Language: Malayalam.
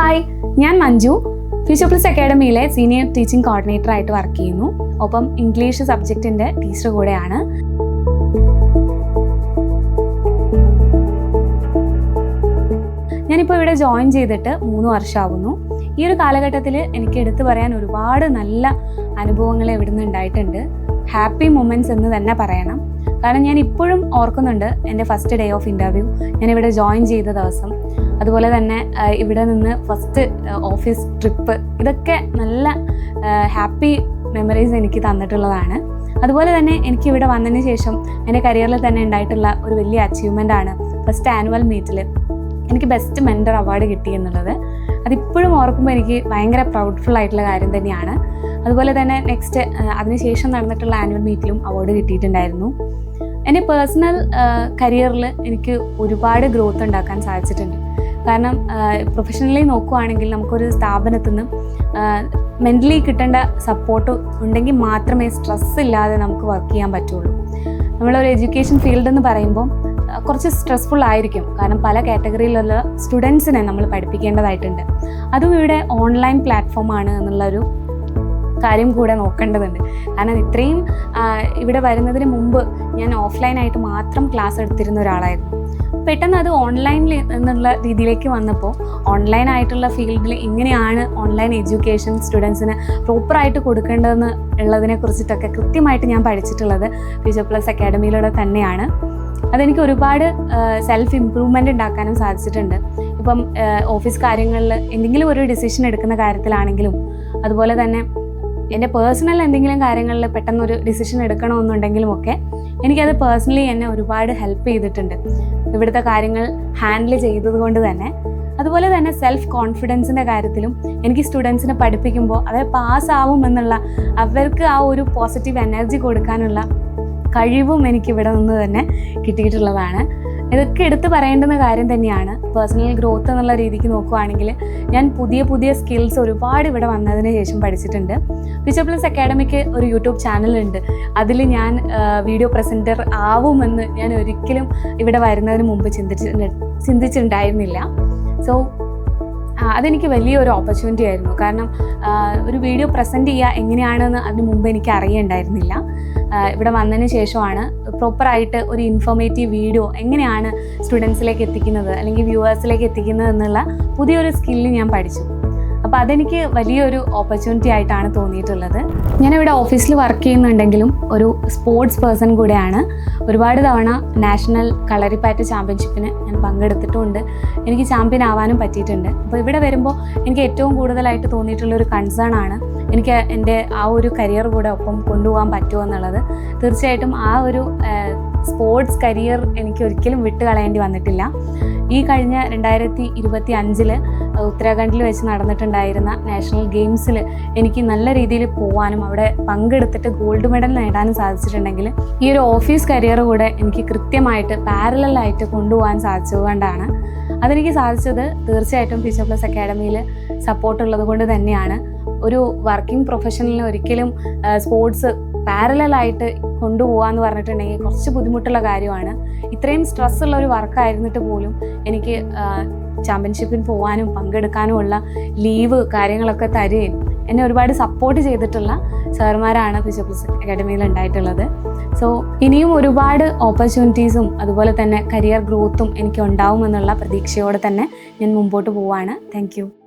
ഹായ് ഞാൻ മഞ്ജു. ഫ്യൂച്ചർ പ്ലസ് അക്കാഡമിയിലെ സീനിയർ ടീച്ചിങ് കോർഡിനേറ്റർ ആയിട്ട് വർക്ക് ചെയ്യുന്നു. ഒപ്പം ഇംഗ്ലീഷ് സബ്ജക്റ്റിന്റെ ടീച്ചർ കൂടെയാണ്. ഞാനിപ്പോൾ ഇവിടെ ജോയിൻ ചെയ്തിട്ട് മൂന്ന് വർഷമാവുന്നു ഈ ഒരു കാലഘട്ടത്തിൽ എനിക്ക് എടുത്തു പറയാൻ ഒരുപാട് നല്ല അനുഭവങ്ങൾ ഇവിടുന്ന് ഉണ്ടായിട്ടുണ്ട്. ഹാപ്പി മൊമെന്റ്സ് എന്ന് തന്നെ പറയണം. കാരണം ഞാൻ ഇപ്പോഴും ഓർക്കുന്നുണ്ട് എന്റെ ഫസ്റ്റ് ഡേ ഓഫ് ഇന്റർവ്യൂ ഞാൻ ഇവിടെ ജോയിൻ ചെയ്ത ദിവസം. അതുപോലെ തന്നെ ഇവിടെ നിന്ന് ഫസ്റ്റ് ഓഫീസ് ട്രിപ്പ് ഇതൊക്കെ നല്ല ഹാപ്പി മെമ്മറീസ് എനിക്ക് തന്നിട്ടുള്ളതാണ്. അതുപോലെ തന്നെ എനിക്ക് ഇവിടെ വന്നതിന് ശേഷം എന്റെ കരിയറിൽ തന്നെ ഉണ്ടായിട്ടുള്ള ഒരു വലിയ അച്ചീവ്മെന്റ് ആണ് ഫസ്റ്റ് ആനുവൽ മീറ്റിൽ എനിക്ക് ബെസ്റ്റ് മെന്റർ അവാർഡ് കിട്ടി എന്നുള്ളത്. അതിപ്പോഴും ഓർക്കുമ്പോൾ എനിക്ക് ഭയങ്കര പ്രൗഡ്ഫുൾ ആയിട്ടുള്ള കാര്യം തന്നെയാണ്. അതുപോലെ തന്നെ നെക്സ്റ്റ് അതിനുശേഷം നടന്നിട്ടുള്ള ആനുവൽ മീറ്റിലും അവാർഡ് കിട്ടിയിട്ടുണ്ടായിരുന്നു. എന്റെ പേഴ്സണൽ കരിയറിൽ എനിക്ക് ഒരുപാട് ഗ്രോത്ത് ഉണ്ടാക്കാൻ സാധിച്ചിട്ടുണ്ട്. കാരണം പ്രൊഫഷണലി നോക്കുവാണെങ്കിൽ നമുക്കൊരു സ്ഥാപനത്തിൽ നിന്ന് മെന്റലി കിട്ടേണ്ട സപ്പോർട്ട് ഉണ്ടെങ്കിൽ മാത്രമേ സ്ട്രെസ് ഇല്ലാതെ നമുക്ക് വർക്ക് ചെയ്യാൻ പറ്റുള്ളൂ. നമ്മളൊരു എഡ്യൂക്കേഷൻ ഫീൽഡ് എന്ന് പറയുമ്പോൾ കുറച്ച് സ്ട്രെസ്ഫുൾ ആയിരിക്കും. കാരണം പല കാറ്റഗറിയിലുള്ള സ്റ്റുഡൻസിനെ നമ്മൾ പഠിപ്പിക്കേണ്ടതായിട്ടുണ്ട്. അതും ഇവിടെ ഓൺലൈൻ പ്ലാറ്റ്ഫോമാണ് എന്നുള്ളൊരു കാര്യം കൂടെ നോക്കേണ്ടതുണ്ട്. കാരണം ഇത്രയും ഇവിടെ വരുന്നതിന് മുമ്പ് ഞാൻ ഓഫ്ലൈനായിട്ട് മാത്രം ക്ലാസ് എടുത്തിരുന്ന ഒരാളായിരുന്നു. പെട്ടെന്ന് അത് ഓൺലൈനിൽ എന്നുള്ള രീതിയിലേക്ക് വന്നപ്പോൾ ഓൺലൈൻ ആയിട്ടുള്ള ഫീൽഡിൽ എങ്ങനെയാണ് ഓൺലൈൻ എഡ്യൂക്കേഷൻ സ്റ്റുഡൻസിന് പ്രോപ്പറായിട്ട് കൊടുക്കേണ്ടതെന്ന് ഉള്ളതിനെ കുറിച്ചിട്ടൊക്കെ കൃത്യമായിട്ട് ഞാൻ പഠിച്ചിട്ടുള്ളത് ഫ്യൂച്ചർ പ്ലസ് അക്കാഡമിയിലൂടെ തന്നെയാണ്. അതെനിക്ക് ഒരുപാട് സെൽഫ് ഇമ്പ്രൂവ്മെന്റ് ഉണ്ടാക്കാനും സാധിച്ചിട്ടുണ്ട്. ഇപ്പം ഓഫീസ് കാര്യങ്ങളിൽ എന്തെങ്കിലും ഒരു ഡിസിഷൻ എടുക്കുന്ന കാര്യത്തിലാണെങ്കിലും അതുപോലെ തന്നെ എന്റെ പേഴ്സണൽ എന്തെങ്കിലും കാര്യങ്ങളിൽ പെട്ടെന്നൊരു ഡിസിഷൻ എടുക്കണമെന്നുണ്ടെങ്കിലും ഒക്കെ എനിക്കത് പേഴ്സണലി എന്നെ ഒരുപാട് ഹെൽപ്പ് ചെയ്തിട്ടുണ്ട്. ഇവിടുത്തെ കാര്യങ്ങൾ ഹാൻഡിൽ ചെയ്തത് കൊണ്ട് തന്നെ. അതുപോലെ തന്നെ സെൽഫ് കോൺഫിഡൻസിന്റെ കാര്യത്തിലും എനിക്ക് സ്റ്റുഡൻസിനെ പഠിപ്പിക്കുമ്പോൾ അവർ പാസ്സാവും എന്നുള്ള അവർക്ക് ആ ഒരു പോസിറ്റീവ് എനർജി കൊടുക്കാനുള്ള കഴിവും എനിക്ക് ഇവിടെ നിന്ന് തന്നെ കിട്ടിയിട്ടുള്ളതാണ്. ഇതൊക്കെ എടുത്തു പറയേണ്ടുന്ന കാര്യം തന്നെയാണ്. പേഴ്സണൽ ഗ്രോത്ത് എന്നുള്ള രീതിക്ക് നോക്കുവാണെങ്കിൽ ഞാൻ പുതിയ പുതിയ സ്കിൽസ് ഒരുപാട് ഇവിടെ വന്നതിന് ശേഷം പഠിച്ചിട്ടുണ്ട്. ഫിച്ചർ പ്ലസ് അക്കാഡമിക്ക് ഒരു യൂട്യൂബ് ചാനലുണ്ട് അതിൽ ഞാൻ വീഡിയോ പ്രസന്റർ ആവുമെന്ന് ഞാൻ ഒരിക്കലും ഇവിടെ വരുന്നതിന് മുമ്പ് ചിന്തിച്ചിട്ടുണ്ട് ചിന്തിച്ചിട്ടുണ്ടായിരുന്നില്ല. സോ അതെനിക്ക് വലിയൊരു ഓപ്പർച്യൂണിറ്റി ആയിരുന്നു. കാരണം ഒരു വീഡിയോ പ്രസന്റ് ചെയ്യുക എങ്ങനെയാണെന്ന് അതിന് മുമ്പ് എനിക്ക് അറിയണ്ടായിരുന്നില്ല. ഇവിടെ വന്നതിന് ശേഷമാണ് പ്രോപ്പറായിട്ട് ഒരു ഇൻഫോർമേറ്റീവ് വീഡിയോ എങ്ങനെയാണ് സ്റ്റുഡൻസിലേക്ക് എത്തിക്കുന്നത് അല്ലെങ്കിൽ വ്യൂവേഴ്സിലേക്ക് എത്തിക്കുന്നത് എന്നുള്ള പുതിയൊരു സ്കില്ല് ഞാൻ പഠിച്ചു. അപ്പോൾ അതെനിക്ക് വലിയൊരു ഓപ്പർച്യൂണിറ്റി ആയിട്ടാണ് തോന്നിയിട്ടുള്ളത്. ഞാനിവിടെ ഓഫീസിൽ വർക്ക് ചെയ്യുന്നുണ്ടെങ്കിലും ഒരു സ്പോർട്സ് പേഴ്സൺ കൂടെയാണ്. ഒരുപാട് തവണ നാഷണൽ കളരിപ്പാറ്റ് ചാമ്പ്യൻഷിപ്പിന് ഞാൻ പങ്കെടുത്തിട്ടുമുണ്ട് എനിക്ക് ചാമ്പ്യൻ ആവാനും പറ്റിയിട്ടുണ്ട്. അപ്പോൾ ഇവിടെ വരുമ്പോൾ എനിക്ക് ഏറ്റവും കൂടുതലായിട്ട് തോന്നിയിട്ടുള്ള ഒരു കൺസേൺ ആണ് എനിക്ക് എന്റെ ആ ഒരു കരിയർ കൂടെ ഒപ്പം കൊണ്ടുപോകാൻ പറ്റുമോ എന്നുള്ളത്. തീർച്ചയായിട്ടും ആ ഒരു സ്പോർട്സ് കരിയർ എനിക്ക് ഒരിക്കലും വിട്ടുകളയേണ്ടി വന്നിട്ടില്ല. ഈ കഴിഞ്ഞ രണ്ടായിരത്തി ഇരുപത്തി അഞ്ചിൽ ഉത്തരാഖണ്ഡിൽ വെച്ച് നടന്നിട്ടുണ്ടായിരുന്ന നാഷണൽ ഗെയിംസിൽ എനിക്ക് നല്ല രീതിയിൽ പോകാനും അവിടെ പങ്കെടുത്തിട്ട് ഗോൾഡ് മെഡൽ നേടാനും സാധിച്ചിട്ടുണ്ടെങ്കിൽ ഈ ഒരു ഓഫീസ് കരിയർ കൂടെ എനിക്ക് കൃത്യമായിട്ട് പാരലായിട്ട് കൊണ്ടുപോകാൻ സാധിച്ചതുകൊണ്ടാണ് അതെനിക്ക് സാധിച്ചത് തീർച്ചയായിട്ടും ഫ്യൂച്ചർ പ്ലസ് അക്കാഡമിയിൽ സപ്പോർട്ട് ഉള്ളത് കൊണ്ട് തന്നെയാണ്. ഒരു വർക്കിംഗ് പ്രൊഫഷണലിന് ഒരിക്കലും സ്പോർട്സ് പാരലായിട്ട് കൊണ്ടുപോകാന്ന് പറഞ്ഞിട്ടുണ്ടെങ്കിൽ കുറച്ച് ബുദ്ധിമുട്ടുള്ള കാര്യമാണ്. ഇത്രയും സ്ട്രെസ് ഉള്ള ഒരു വർക്കായിരുന്നിട്ട് പോലും എനിക്ക് ചാമ്പ്യൻഷിപ്പിൽ പോകാനും പങ്കെടുക്കാനും ഉള്ള ലീവ് കാര്യങ്ങളൊക്കെ തരുകയും എന്നെ ഒരുപാട് സപ്പോർട്ട് ചെയ്തിട്ടുള്ള സാറുമാരാണ് ഫ്യൂച്ചർ പ്ലസ് അക്കാഡമിയിൽ ഉണ്ടായിട്ടുള്ളത്. സോ ഇനിയും ഒരുപാട് ഓപ്പർച്യൂണിറ്റീസും അതുപോലെ തന്നെ കരിയർ ഗ്രോത്തും എനിക്ക് ഉണ്ടാവുമെന്നുള്ള പ്രതീക്ഷയോടെ തന്നെ ഞാൻ മുമ്പോട്ട് പോവാണ്. താങ്ക്